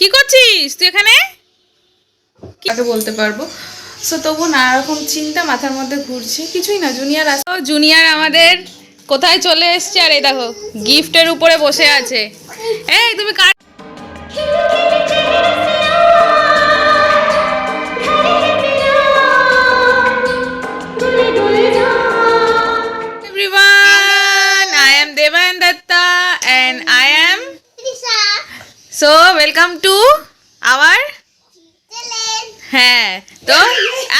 কি করছিস? তুই এখানে? কাকে বলতে পারব। সো তবু নানারকম চিন্তা মাথার মধ্যে ঘুরছে। কিছুই না জুনিয়র আস জুনিয়র আমাদের কোথায় চলে এসছে? আর এই দেখো গিফটের উপরে বসে আছে। এই তুমি কার so welcome to our হ্যাঁ তো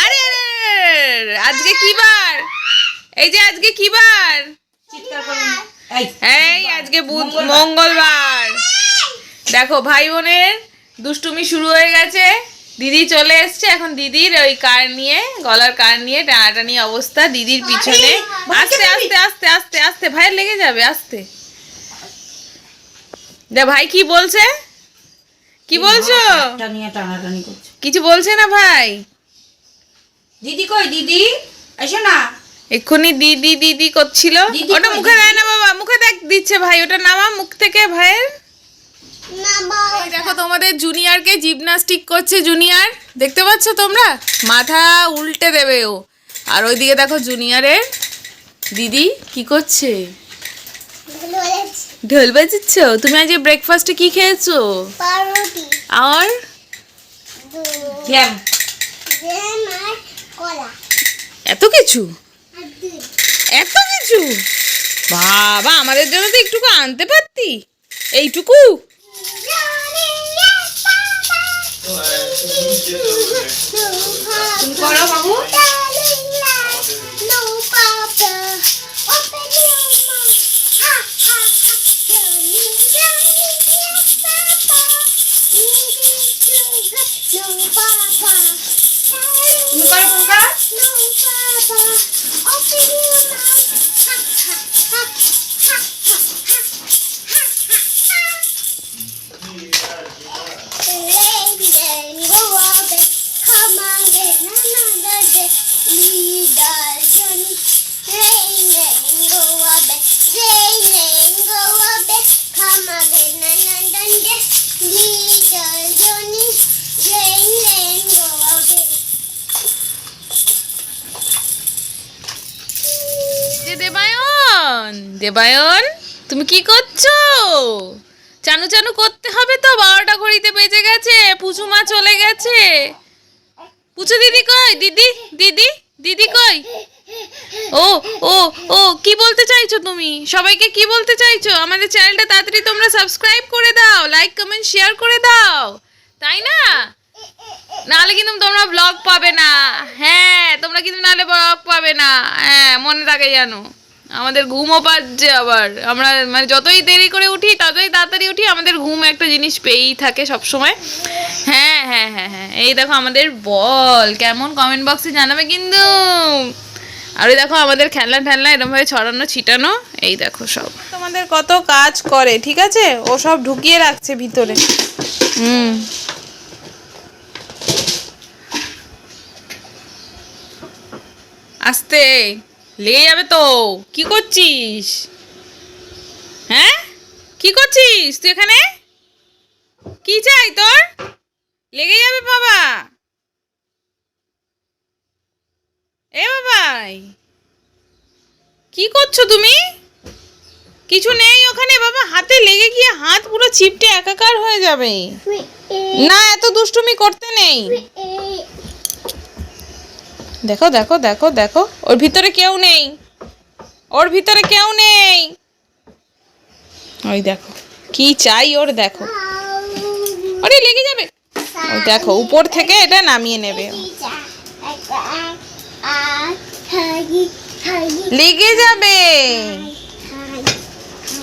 আরে আরে, আরে, আজকে কি বার? এই যে আজকে কি বার? এই আজকে বুধ মঙ্গলবার। দেখো ভাই বোনের দুষ্টুমি শুরু হয়ে গেছে। দিদি চলে এসছে। এখন দিদির ওই কার নিয়ে গলার কার নিয়ে টানাটানি অবস্থা দিদির পিছনে। আস্তে আস্তে আস্তে আস্তে আস্তে ভাইয়ের লেগে যাবে আস্তে। দে ভাই কি বলছে? কি বলছো? টানিয়ে টানাটানি করছে। কিছু বলছে না ভাই? দিদি কই দিদি? এসো না। এক্ষুনি দিদি দিদি করছিল। ওটা মুখে দেয় না বাবা মুখে দেখ দিচ্ছে ভাই ওটা নামা মুখ থেকে ভাইয়ের। এই দেখো তোমাদের জুনিয়রকে জিমনাস্টিক করছে জুনিয়র। দেখতে পাচ্ছ তোমরা? মাথা উল্টে দেবে ও। আর ওইদিকে দেখো জুনিয়রের দিদি কি করছে? ঢোল বাজিচ্ছ? তুমি আজকে ব্রেকফাস্টে কি খেয়েছো? পাউরুটি। আর? জ্যাম। জ্যাম আর কলা। এত কিছু? এত কিছু? বাবা আমাদের জন্য তো একটুকু আনতে পারতি। এইটুকু? তুমি করো বাবু। তুমি করো দেবায়ন, তুমি কি করছ? চানু চানু করতে হবে তো, বারোটা ঘড়িতে বেজে গেছে, পুচু মা চলে গেছে। পুচু দিদি কই? দিদি দিদি দিদি কই? ও ও ও, কি বলতে চাইছো তুমি? সবাইকে কি বলতে চাইছো? আমাদের চ্যানেলটা তাড়াতাড়ি তোমরা সাবস্ক্রাইব করে দাও, লাইক, কমেন্ট, শেয়ার করে দাও। তাই না? নাহলে কিন্তু তোমরা ব্লগ পাবে না। হ্যাঁ তোমরা কিন্তু নাহলে ব্লগ পাবে না। হ্যাঁ মনে থাকে জানো আমাদের ঘুমও পাচ্ছে আবার। আমরা মানে যতই দেরি করে উঠি ততই তাড়াতাড়ি উঠি আমাদের ঘুম একটা জিনিস পেয়েই থাকে সব সময় হ্যাঁ হ্যাঁ হ্যাঁ হ্যাঁ। এই দেখো আমাদের বল কেমন কমেন্ট বক্সে জানাবে কিন্তু? আর ওই দেখো আমাদের খেলনা ঠেলনা এরকমভাবে ছড়ানো ছিটানো এই দেখো সব। তোমাদের কত কাজ করে ঠিক আছে? ও সব ঢুকিয়ে রাখছে ভিতরে। হুম। আস্তে। লেগে যাবে তো। কি করছিস? হ্যাঁ? কি করছিস তুই এখানে? কি চাই তোর? লেগে যাবে বাবা। এ বাবাই। কি করছ তুমি? কিছু নেই ওখানে বাবা হাতে লেগে গিয়ে হাত পুরো চিপটে একাকার হয়ে যাবে। না এত দুষ্টুমি করতে নেই। দেখো দেখো দেখো দেখো। ওর ভিতরে কেউ নেই। ওর ভিতরে কেউ নেই। ওই দেখো, কি চাই ওর দেখো। আরে, লেগে যাবে। ওই দেখো, উপর থেকে এটা নামিয়ে নেবে। লেগে যাবে।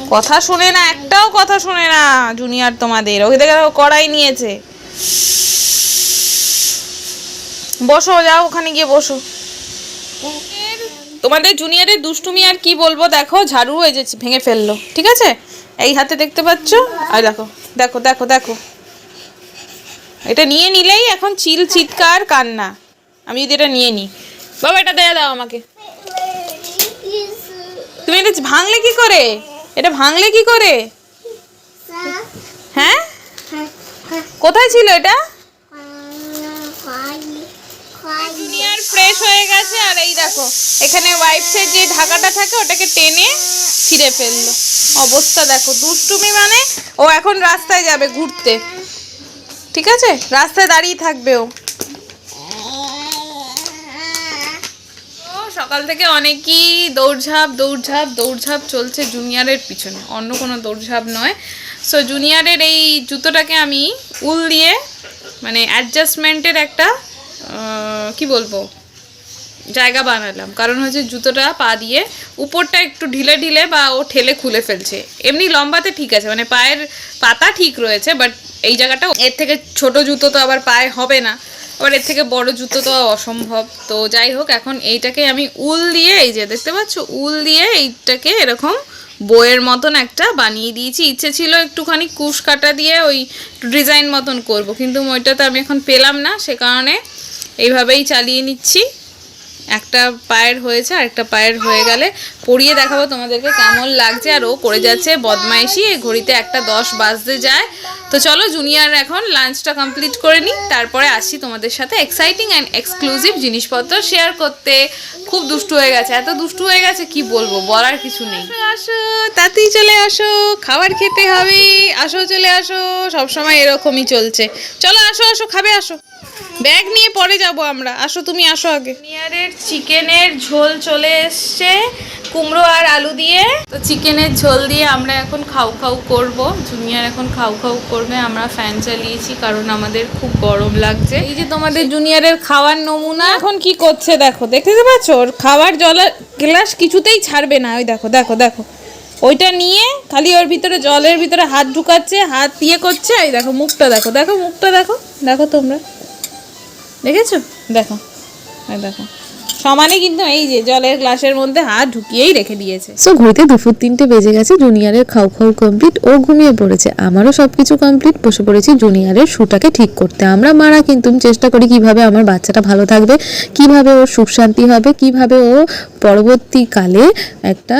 কথা শুনে না, একটাও কথা শুনে না, জুনিয়র তোমাদের। দেখে দেখো, কড়াই নিয়েছে। বসো, যাও ওখানে গিয়ে বসো। তোমাদের জুনিয়রের দুষ্টুমি আর কি বলব? দেখো, ঝাড়ু এই যে ভেঙে ফেলল, ঠিক আছে? এই হাতে দেখতে পাচ্ছ? আর দেখো দেখো দেখো দেখো। এটা নিয়ে নিলেই এখন চিল, চিৎকার, কান্না। আমি যদি এটা নিয়ে নিই। বাবা, এটা দেয়া দাও আমাকে। তুমি এটা ভাঙলে কি করে? এটা ভাঙলে কি করে? হ্যাঁ? কোথায় ছিল এটা খালি খালি জুনিয়ার ফ্রেশ গেছে আর এই দেখো, এখানে ওয়াইপসের যে ঢাকাটা থাকে, ওটাকে টেনে ছিঁড়ে ফেলল। অবস্থা দেখো, দুষ্টুমি মানে ও এখন রাস্তায় যাবে ঘুরতে। ঠিক আছে? রাস্তায় দাঁড়িয়ে থাকবে ও। সকাল থেকে অনেকই দৌড়ঝাঁপ দৌড়ঝাঁপ দৌড়ঝাঁপ চলছে জুনিয়রের পিছনে। অন্য কোনো দৌড়ঝাঁপ নয়। সো জুনিয়রের এই জুতোটাকে আমি উল দিয়ে মানে অ্যাডজাস্টমেন্টের একটা কি বলব? জায়গা বানালাম। কারণ হচ্ছে জুতোটা পা দিয়ে উপরটা একটু ঢিলে ঢিলে বা ও ঠেলে খুলে ফেলছে। এমনি লম্বাতে ঠিক আছে মানে পায়ের পাতা ঠিক রয়েছে বাট এই জায়গাটা এর থেকে ছোট জুতো তো আবার পায়ে হবে না। আবার এর থেকে বড় জুতো তো অসম্ভব। তো যাই হোক, এখন এইটাকে আমি উল দিয়ে, এই যে দেখতে পাচ্ছ, উল দিয়ে এইটাকে এরকম বইয়ের মতন একটা বানিয়ে দিয়েছি। ইচ্ছে ছিল একটুখানি কুশ কাটা দিয়ে ওই ডিজাইন মতন করব, কিন্তু ওইটাতে আমি এখন পেলাম না, সে কারণে এইভাবেই চালিয়ে নিচ্ছি। একটা পায়ের হয়েছে, আর একটা পায়ের হয়ে গেলে পরিয়ে দেখাবো তোমাদেরকে কেমন লাগছে, আর ও করে যাচ্ছে বদমাইশি, এই ঘড়িতে একটা দশ বাজতে যায়। তো চলো জুনিয়র এখন লাঞ্চটা কমপ্লিট করে নিই, তারপরে আসি তোমাদের সাথে এক্সাইটিং অ্যান্ড এক্সক্লুসিভ জিনিসপত্র শেয়ার করতে। খুব দুষ্টু হয়ে গেছে, এত দুষ্টু হয়ে গেছে, কি বলব, বলার কিছু নেই। আসো, তাতেই চলে আসো, খাবার খেতে হবে, আসো চলে আসো, সবসময় এরকমই চলছে। চলো আসো আসো, খাবে, আসো। ব্যাগ নিয়ে পরে যাব আমরা। আসো তুমি আসো আগে। নিয়ারের চিকেনের ঝোল চলে এসছে কুমড়ো আর আলু দিয়ে। তো চিকেনের ঝোল দিয়ে আমরা এখন খাউ খাউ করব। জুনিয়র এখন খাও খাউ করবে আমরা ফ্যান চালিয়েছি কারণ আমাদের খুব গরম লাগছে। এই যে তোমাদের জুনিয়রের খাওয়ার নমুনা। এখন কি করছে দেখো দেখতে পাচ্ছ? ওর খাবার জলের গ্লাস কিছুতেই ছাড়বে না। ওই দেখো দেখো দেখো। ওইটা নিয়ে খালি ওর ভিতরে জলের ভিতরে হাত ঢুকাচ্ছে হাত দিয়ে করছে। এই দেখো মুখটা দেখো দেখো মুখটা দেখো। দেখো তোমরা। দেখেছ? দেখো। দেখো। সমানে কিন্তু এই যে জলের গ্লাসের মধ্যে হাত ঢুকিয়েই রেখে দিয়েছে। সো ঘুরতে দুপুর তিনটে বেজে গেছে, জুনিয়রের খাও খাও কমপ্লিট ও ঘুমিয়ে পড়েছে। আমারও সব কিছু কমপ্লিট বসে পড়েছি জুনিয়রের শুটাকে ঠিক করতে। আমরা মারা কিন্তু চেষ্টা করি কীভাবে আমার বাচ্চাটা ভালো থাকবে, কীভাবে ওর সুখ শান্তি হবে, কীভাবে ও পরবর্তীকালে একটা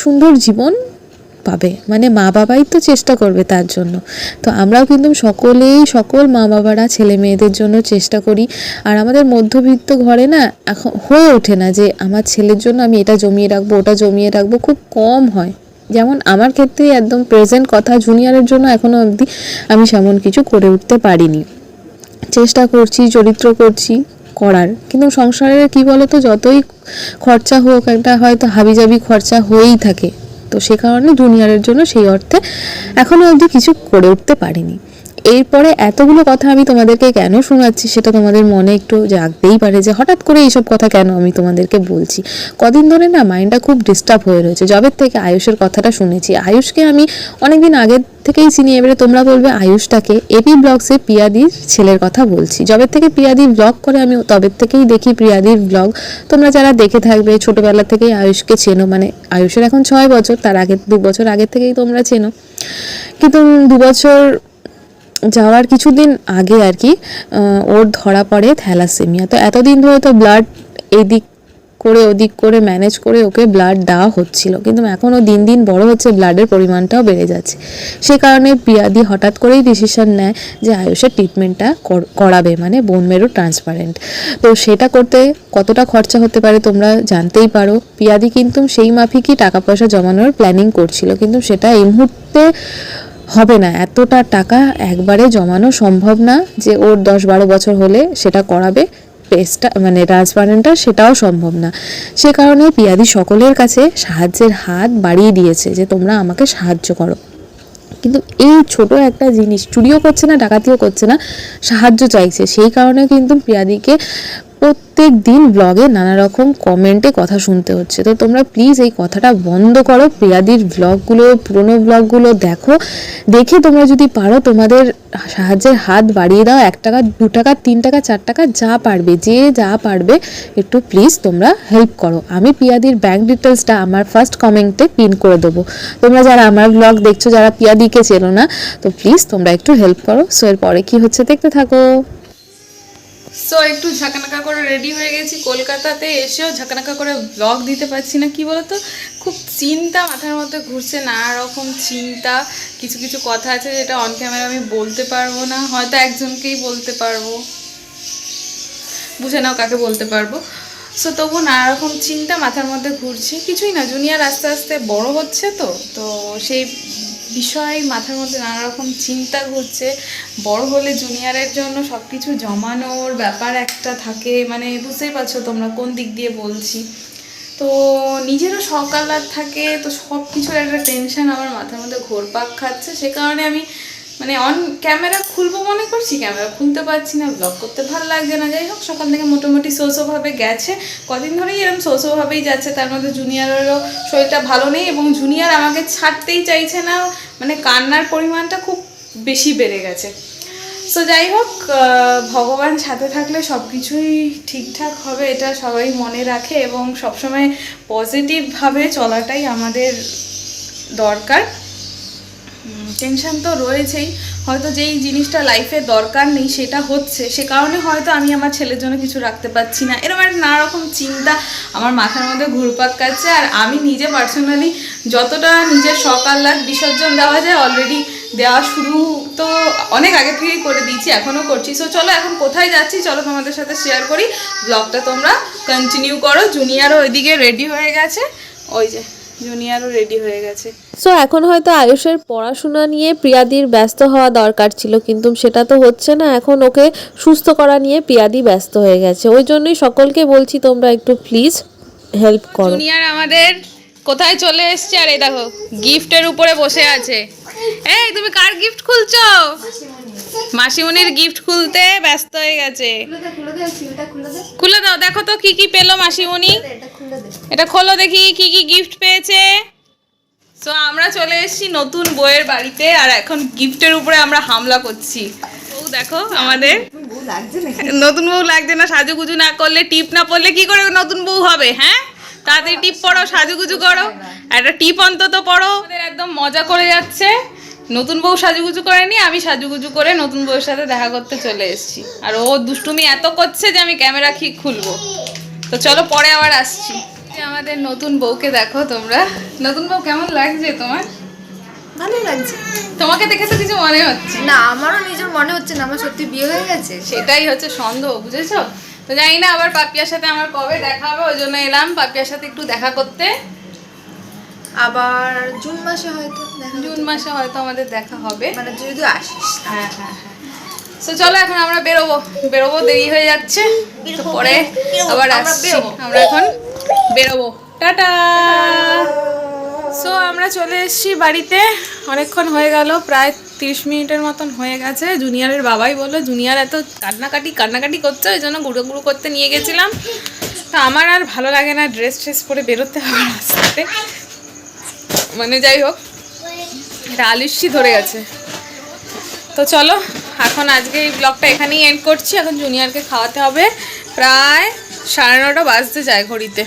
সুন্দর জীবন পাবে। মানে মা বাবাই তো চেষ্টা করবে তার জন্য। তো আমরাও কিন্তু সকলেই, সকল মা বাবারা, ছেলে মেয়েদের জন্য চেষ্টা করি। আর আমাদের মধ্যবিত্ত ঘরে না এখন হয়ে ওঠে না যে আমার ছেলের জন্য আমি এটা জমিয়ে রাখব, ওটা জমিয়ে রাখব, খুব কম হয়। যেমন আমার ক্ষেত্রে একদম প্রেজেন্ট কথা জুনিয়রের জন্য এখনও অবধি আমি সেমন কিছু করে উঠতে পারিনি। চেষ্টা করছি, চরিত্র করছি করার। কিন্তু সংসারের কি বলতো, যতই খরচা হোক, একটা হয়তো হাবিজাবি খরচা হয়েই থাকে। তো সে কারণে জুনিয়রের জন্য সেই অর্থে এখনও অবধি কিছু করে উঠতে পারিনি। এরপরে এতগুলো কথা আমি তোমাদেরকে কেন শোনাচ্ছি সেটা তোমাদের মনে একটু জাগতেই পারে যে হঠাৎ করে এইসব কথা কেন আমি তোমাদেরকে বলছি। কদিন ধরে না মাইন্ডটা খুব ডিস্টার্ব হয়ে রয়েছে। জবের থেকে আয়ুষের কথাটা শুনেছি। আয়ুষকে আমি অনেকদিন আগের থেকেই চিনি। এবারে তোমরা বলবে আয়ুষটাকে। এপি ব্লগসে পিয়াদির ছেলের কথা বলছি। জবের থেকে পিয়াদি ব্লগ করে আমি তবের থেকেই দেখি প্রিয়াদির ব্লগ তোমরা যারা দেখে থাকবে, ছোটবেলা থেকেই আয়ুষকে চেনো। মানে আয়ুষের এখন ছয় বছর, তার আগে দু বছর আগে থেকেই তোমরা চেনো। কিন্তু দু বছর যাওয়ার কিছুদিন আগে আর কি ওর ধরা পড়ে থ্যালাসেমিয়া। তো এতদিন ধরে তো ব্লাড এদিক করে ওদিক করে ম্যানেজ করে ওকে ব্লাড দেওয়া হচ্ছিল। কিন্তু এখন ও দিন দিন বড় হচ্ছে ব্লাডের পরিমাণটাও বেড়ে যাচ্ছে। সে কারণে পিয়াদি হঠাৎ করেই ডিসিশন নেয় যে আয়ুষের ট্রিটমেন্টটা করাবে মানে বোন মেরু ট্রান্সপারেন্ট তো সেটা করতে কতটা খরচা হতে পারে তোমরা জানতেই পারো। পিয়াদি কিন্তু সেই মাফিকই টাকা পয়সা জমানোর প্ল্যানিং করছিল। কিন্তু সেটা এই মুহূর্তে হবে না। এতটা টাকা একবারে জমানো সম্ভব না যে ওর দশ বারো বছর হলে সেটা করাবে, পেস্টটা মানে ট্রান্সপারেন্টটা সেটাও সম্ভব না। সে কারণে পিয়াদি সকলের কাছে সাহায্যের হাত বাড়িয়ে দিয়েছে যে তোমরা আমাকে সাহায্য করো। কিন্তু এই ছোট একটা জিনিস, চুরিও করছে না, ডাকাতিও করছে না, সাহায্য চাইছে। সেই কারণে কিন্তু প্রিয়াদিকে প্রত্যেক দিন ব্লগে নানা রকম কমেন্টে কথা শুনতে হচ্ছে। তো তোমরা প্লিজ এই কথাটা বন্ধ করো। প্রিয়াদির ব্লগগুলো পুরনো ব্লগগুলো দেখো। দেখে তোমরা যদি পারো তোমাদের সাহায্যের হাত বাড়িয়ে দাও। এক টাকা, দু টাকা, তিন টাকা, চার টাকা, যা পারবে, যে যা পারবে, একটু প্লিজ তোমরা হেল্প করো। আমি পিয়াদির ব্যাংক ডিটেলসটা আমার ফার্স্ট কমেন্টে পিন করে দেবো। তোমরা যারা আমার ব্লগ দেখছ, যারা পিয়াদিকে চেনো না, তো প্লিজ তোমরা একটু হেল্প করো। সো এরপরে কী হচ্ছে দেখতে থাকো। সো একটু ঝাঁকানাকা করে রেডি হয়ে গেছি। কলকাতাতে এসেও ঝাঁকানাকা করে ব্লগ দিতে পারছি না, কি বলতো? খুব চিন্তা মাথার মধ্যে ঘুরছে নানা রকম চিন্তা, কিছু কিছু কথা আছে যেটা অন ক্যামেরা আমি বলতে পারব না, হয়তো একজনকেই বলতে পারব। বুঝে নাও কাকে বলতে পারব। সো তবু নানা রকম চিন্তা মাথার মধ্যে ঘুরছে, কিছুই না, জুনিয়র আস্তে আস্তে বড় হচ্ছে তো তো সেই বিষয়, মাথার মধ্যে নানা রকম চিন্তা ঘুরছে। বড় হলে জুনিয়রের জন্য সব কিছু জমানোর ব্যাপার একটা থাকে। মানে বুঝতেই পারছ তোমরা কোন দিক দিয়ে বলছি। তো নিজেরও সকাল থাকে, তো সব কিছুর একটা টেনশন আমার মাথার মধ্যে ঘোরপাক খাচ্ছে। সে কারণে আমি মানে অন ক্যামেরা খুলবো মনে করছি ক্যামেরা খুলতে পারছি না ব্লগ করতে ভালো লাগছে না, যাই হোক, সকাল থেকে মোটামুটি সোসোভাবে গেছে। কদিন ধরেই এরকম সোসোভাবেই যাচ্ছে, তার মধ্যে জুনিয়রেরও শরীরটা ভালো নেই এবং জুনিয়র আমাকে ছাড়তেই চাইছে না মানে কান্নার পরিমাণটা খুব বেশি বেড়ে গেছে। সো যাই হোক ভগবান সাথে থাকলে সব কিছুই ঠিকঠাক হবে, এটা সবাই মনে রাখে এবং সবসময় পজিটিভভাবে চলাটাই আমাদের দরকার। টেনশন তো রয়েছেই। হয়তো যেই জিনিসটা লাইফে দরকার নেই, সেটা হচ্ছে। সে কারণে হয়তো আমি আমার ছেলের জন্য কিছু রাখতে পারছি না। এরকম একটা নানা রকম চিন্তা আমার মাথার মধ্যে ঘুরপাক কাচ্ছে আর আমি নিজে পার্সোনালি যতটা নিজের সকাল্লাদ বিসর্জন দেওয়া যায় অলরেডি দেওয়া শুরু তো অনেক আগে থেকেই করে দিয়েছি, এখনও করছি। সো চলো এখন কোথায় যাচ্ছি? চলো তোমাদের সাথে শেয়ার করি। ব্লগটা তোমরা কন্টিনিউ করো। জুনিয়রও ওইদিকে রেডি হয়ে গেছে। ওই যে। জুনিয়রও রেডি হয়ে গেছে। সো এখন হয়তো আয়ুষের পড়াশোনা নিয়ে প্রিয়াদির ব্যস্ত হওয়া দরকার ছিল কিন্তু সেটা তো হচ্ছে না। এখন ওকে সুস্থ করা নিয়ে প্রিয়াদি ব্যস্ত হয়ে গেছে। ওই জন্যই সকলকে বলছি তোমরা একটু প্লিজ হেল্প করো। জুনিয়ার আমাদের কোথায় চলে এসছে? আর এই দেখো গিফটের উপরে বসে আছে। এই তুমি কার গিফট খুলছো? মাসিমণির গিফট খুলতে ব্যস্ত হয়ে গেছে। খুলে দাও দেখো তো কি কি পেল মাসিমণি। এটা খোলো দেখি কি কি গিফট পেয়েছে। সো আমরা চলে এসেছি নতুন বইয়ের বাড়িতে আর এখন গিফটের উপরে আমরা হামলা করছি। বউ দেখো আমাদের। নতুন বউ লাগছে না সাজুগুজু না করলে টিপ না পড়লে কি করে নতুন বউ হবে হ্যাঁ? তাড়াতাড়ি টিপ পড়ো সাজুগুজু করো। একটা টিপ অন্তত পড়ো। আমাদের একদম মজা করে যাচ্ছে। নতুন বউ সাজুগুজু করেনি আমি সাজুগুজু করে নতুন বউয়ের সাথে দেখা করতে চলে এসেছি। আর ও দুষ্টুমি এত করছে যে আমি ক্যামেরা কি খুলবো? তো চলো পরে আবার আসছি। আমাদের নতুন বউকে দেখো তোমরা। নতুন বউ কেমন লাগছে তোমার? ভালোই লাগছে। তোমাকে দেখে তো কিছু মনে হচ্ছে। না আমারও নিজের মনে হচ্ছে না আমার সত্যি বিয়ে হয়ে গেছে। সেটাই হচ্ছে সন্দেহ বুঝেছ? তো জানি না আবার পাপিয়ার সাথে আমার কবে দেখা হবে ওই জন্য এলাম। পাপিয়ার সাথে একটু দেখা করতে। আবার জুন মাসে হয়তো জুন মাসে হয়তো আমাদের দেখা হবে। মানে যদি আসিস হ্যাঁ হ্যাঁ হ্যাঁ। তো চলো এখন আমরা বেরোবো। বেরোবো দেরি হয়ে যাচ্ছে। তো পরে আবার আসছি। আমরা এখন বেরোবো। টাটা! সো আমরা চলে এসেছি বাড়িতে। অনেকক্ষণ হয়ে গেল প্রায় তিরিশ মিনিটের মতন হয়ে গেছে। জুনিয়রের বাবাই বলল জুনিয়র এত কান্নাকাটি কান্নাকাটি করছে ওই জন্য গুঁড়ো গুঁড়ো করতে নিয়ে গেছিলাম। তো আমার আর ভালো লাগে না ড্রেস ট্রেস পরে বেরোতে হবে রাস্তাতে। মানে যাই হোক, এটা আলিশি ধরে গেছে। তো চলো, এখন আজকে এই ব্লগটা এখানেই এন্ড করছি। এখন জুনিয়রকে খাওয়াতে হবে। প্রায় সাড়ে নটা বাজতে যায় ঘড়িতে।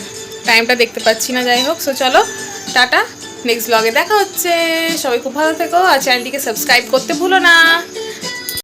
টাইমটা দেখতে পাচ্ছি না, যাই হোক। সো চলো, টাটা। নেক্সট ব্লগে দেখা হচ্ছে। সবাই খুব ভালো থেকো। আর চ্যানেলটিকে সাবস্ক্রাইব করতে ভুলো না।